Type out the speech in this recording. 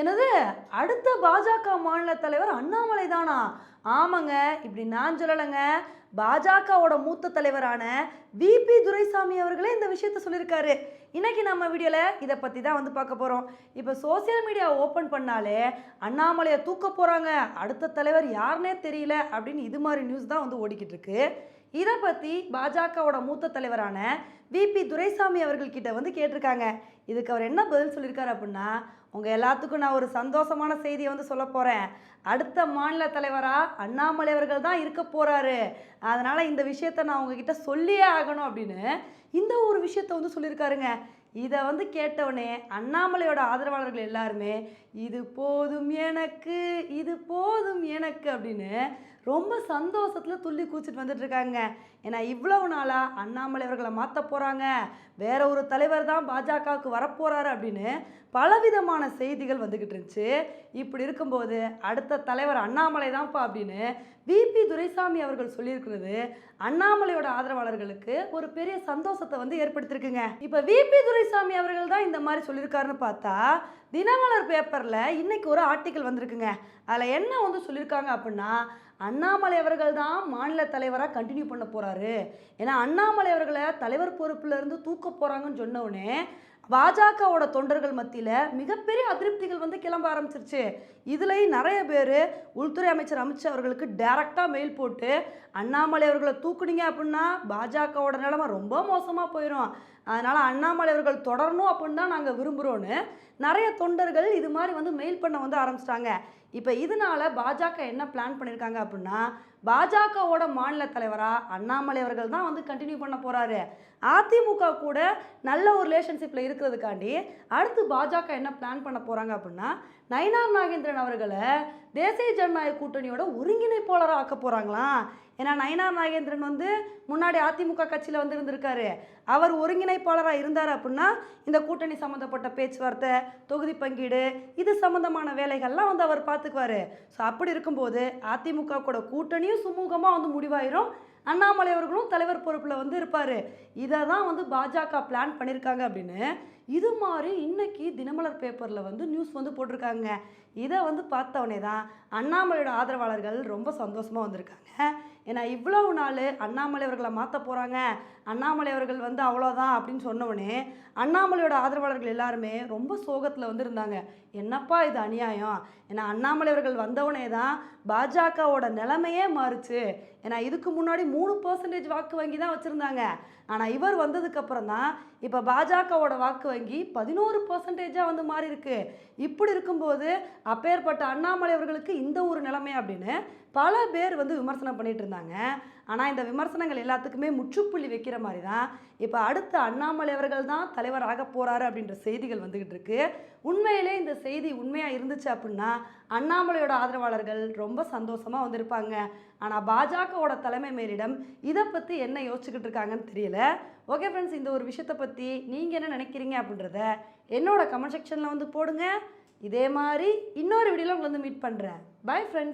எனது அடுத்த பாஜக மாநில தலைவர் அண்ணாமலை தானா ஆமாங்க இப்படி நான் சொல்லலைங்க. பாஜகவோட மூத்த தலைவரான விபி துரைசாமி அவர்களே இந்த விஷயத்த சொல்லியிருக்காரு. இன்னைக்கு நம்ம வீடியோவில் இதை பற்றி தான் வந்து பார்க்க போகிறோம் இப்போ சோஷியல் மீடியா ஓப்பன் பண்ணாலே அண்ணாமலையை தூக்க போகிறாங்க அடுத்த தலைவர் யாருனே தெரியல அப்படின்னு இது மாதிரி நியூஸ் தான் வந்து ஓடிக்கிட்டு இருக்கு. இதை பற்றி பாஜகவோட மூத்த தலைவரான விபி துரைசாமி அவர்கள்கிட்ட வந்து கேட்டிருக்காங்க. இதுக்கு அவர் என்ன பதில் சொல்லியிருக்காரு அப்படின்னா உங்கள் எல்லாத்துக்கும் நான் ஒரு சந்தோஷமான செய்தியை வந்து சொல்ல போகிறேன் அடுத்த மாநில தலைவராக அண்ணாமலை அவர்கள் தான் இருக்க போகிறாரு அதனால் இந்த விஷயத்த நான் உங்ககிட்ட சொல்லியே ஆகணும் அப்படின்னு இந்த ஒரு விஷயத்த வந்து சொல்லியிருக்காருங்க. இதை வந்து கேட்டவுடனே அண்ணாமலையோட ஆதரவாளர்கள் எல்லாருமே இது போதும் எனக்கு இது போதும் எனக்கு அப்படின்னு ரொம்ப சந்தோஷத்தில் துள்ளி கூச்சிட்டு வந்துட்டுருக்காங்க. ஏன்னா இவ்வளவு நாளாக அண்ணாமலை அவர்களை மாற்ற போகிறாங்க வேற ஒரு தலைவர் தான் பாஜகவுக்கு வரப்போகிறாரு அப்படின்னு பலவிதமான செய்திகள் வந்துக்கிட்டு இருந்துச்சு. இப்படி இருக்கும்போது அடுத்த தலைவர் அண்ணாமலை தான்ப்பா அப்படின்னு விபி துரைசாமி அவர்கள் சொல்லியிருக்கிறது அண்ணாமலையோட ஆதரவாளர்களுக்கு ஒரு பெரிய சந்தோஷத்தை வந்து ஏற்படுத்தியிருக்குங்க இப்போ விபி துரைசாமி அவர்கள் தான் இந்த மாதிரி சொல்லியிருக்காருன்னு பார்த்தா தினமலர் பேப்பரில் இன்னைக்கு ஒரு ஆர்டிக்கல் வந்திருக்குங்க. அதில் என்ன வந்து சொல்லியிருக்காங்க அப்படின்னா அண்ணாமலை அவர்கள் தான் மாநில தலைவராக கண்டினியூ பண்ண போகிறாரு ஏன்னா அண்ணாமலை அவர்களை தலைவர் பொறுப்புல இருந்து தூக்க போகிறாங்கன்னு சொன்னவுடனே பாஜகவோட தொண்டர்கள் மத்தியில் மிகப்பெரிய அதிருப்திகள் வந்து கிளம்ப ஆரம்பிச்சிருச்சு. இதுலேயும் நிறைய பேர் உள்துறை அமைச்சர் அமித்ஷா அவர்களுக்கு டைரெக்டாக மெயில் போட்டு அண்ணாமலை அவர்களை தூக்குனீங்க அப்படின்னா பாஜகவோட நிலமை ரொம்ப மோசமாக போயிடும் அதனால் அண்ணாமலை அவர்கள் தொடரணும் அப்படின்னு தான் நாங்கள் விரும்புகிறோன்னு நிறைய தொண்டர்கள் இது மாதிரி வந்து மெயில் பண்ண வந்து ஆரம்பிச்சிட்டாங்க. இப்போ இதனால பாஜக என்ன பிளான் பண்ணியிருக்காங்க அப்படின்னா பாஜகவோட மாநில தலைவராக அண்ணாமலை அவர்கள் தான் வந்து கண்டினியூ பண்ண போகிறாரு அதிமுக கூட நல்ல ஒரு ரிலேஷன்ஷிப்பில் இருக்கிறதுக்காண்டி அடுத்து பாஜக என்ன பிளான் பண்ண போகிறாங்க அப்படின்னா நயினார் நாகேந்திரன் அவர்களை தேசிய ஜனநாயக கூட்டணியோட ஒருங்கிணைப்பாளராக ஆக்க போகிறாங்களாம் ஏன்னா நயனா நாகேந்திரன் வந்து முன்னாடி அதிமுக கட்சியில் வந்து இருந்திருக்காரு. அவர் ஒருங்கிணைப்பாளராக இருந்தார் அப்படின்னா இந்த கூட்டணி சம்மந்தப்பட்ட பேச்சுவார்த்தை தொகுதி பங்கீடு இது சம்மந்தமான வேலைகள்லாம் வந்து அவர் பார்த்துக்குவார். ஸோ அப்படி இருக்கும்போது அதிமுக கூட கூட்டணியும் சுமூகமாக வந்து முடிவாயிரும். அண்ணாமலை அவர்களும் தலைவர் பொறுப்பில் வந்து இருப்பார். இதை தான் வந்து பாஜக பிளான் பண்ணியிருக்காங்க அப்படின்னு. இது மாதிரி இன்னைக்கு தினமலர் பேப்பரில் வந்து நியூஸ் வந்து போட்டிருக்காங்க. இதை வந்து பார்த்தவொடனே தான் அண்ணாமலையோட ஆதரவாளர்கள் ரொம்ப சந்தோஷமாக வந்திருக்காங்க. ஏன்னா இவ்வளவு நாள் அண்ணாமலை அவர்களை மாற்ற போகிறாங்க அண்ணாமலை அவர்கள் வந்து அவ்வளோதான் அப்படின்னு சொன்னவுடனே அண்ணாமலையோட ஆதரவாளர்கள் எல்லாருமே ரொம்ப சோகத்தில் வந்து இருந்தாங்க. என்னப்பா இது அநியாயம்? ஏன்னா அண்ணாமலை அவர்கள் வந்தவுடனே தான் பாஜகவோட நிலைமையே மாறுச்சு. ஏன்னா இதுக்கு முன்னாடி மூணு பர்சன்டேஜ் வாக்கு வங்கி தான் வச்சுருந்தாங்க. ஆனால் இவர் வந்ததுக்கப்புறம் தான் இப்போ பாஜகவோட வாக்கு வங்கி பதினோரு பர்சன்டேஜாக வந்து மாறி இருக்கு இப்படி இருக்கும்போது அப்பேற்பட்ட அண்ணாமலை அவர்களுக்கு இந்த ஒரு நிலைமை அப்படின்னு பல பேர் வந்து விமர்சனம் பண்ணிட்டு இருந்தாங்க. ஆனால் இந்த விமர்சனங்கள் எல்லாத்துக்குமே முற்றுப்புள்ளி வைக்கிற மாதிரி தான் இப்போ அடுத்த அண்ணாமலை அவர்கள் தான் தலைவர் ஆக போகிறாரு அப்படின்ற செய்திகள் வந்துக்கிட்டு இருக்கு. உண்மையிலே இந்த செய்தி உண்மையாக இருந்துச்சு அப்படின்னா அண்ணாமலையோட ஆதரவாளர்கள் ரொம்ப சந்தோஷமாக வந்திருப்பாங்க. ஆனால் பாஜகவோட தலைமை மேலிடம் இதை பற்றி என்ன யோசிச்சுக்கிட்டு இருக்காங்கன்னு தெரியல. ஓகே ஃப்ரெண்ட்ஸ் இந்த ஒரு விஷயத்தை பற்றி நீங்கள் என்ன நினைக்கிறீங்க அப்படின்றத என்னோட கமெண்ட் செக்ஷனில் வந்து போடுங்க. இதே மாதிரி இன்னொரு வீடியோவில் உங்களை வந்து மீட் பண்ணுறேன் பை ஃப்ரெண்ட்ஸ்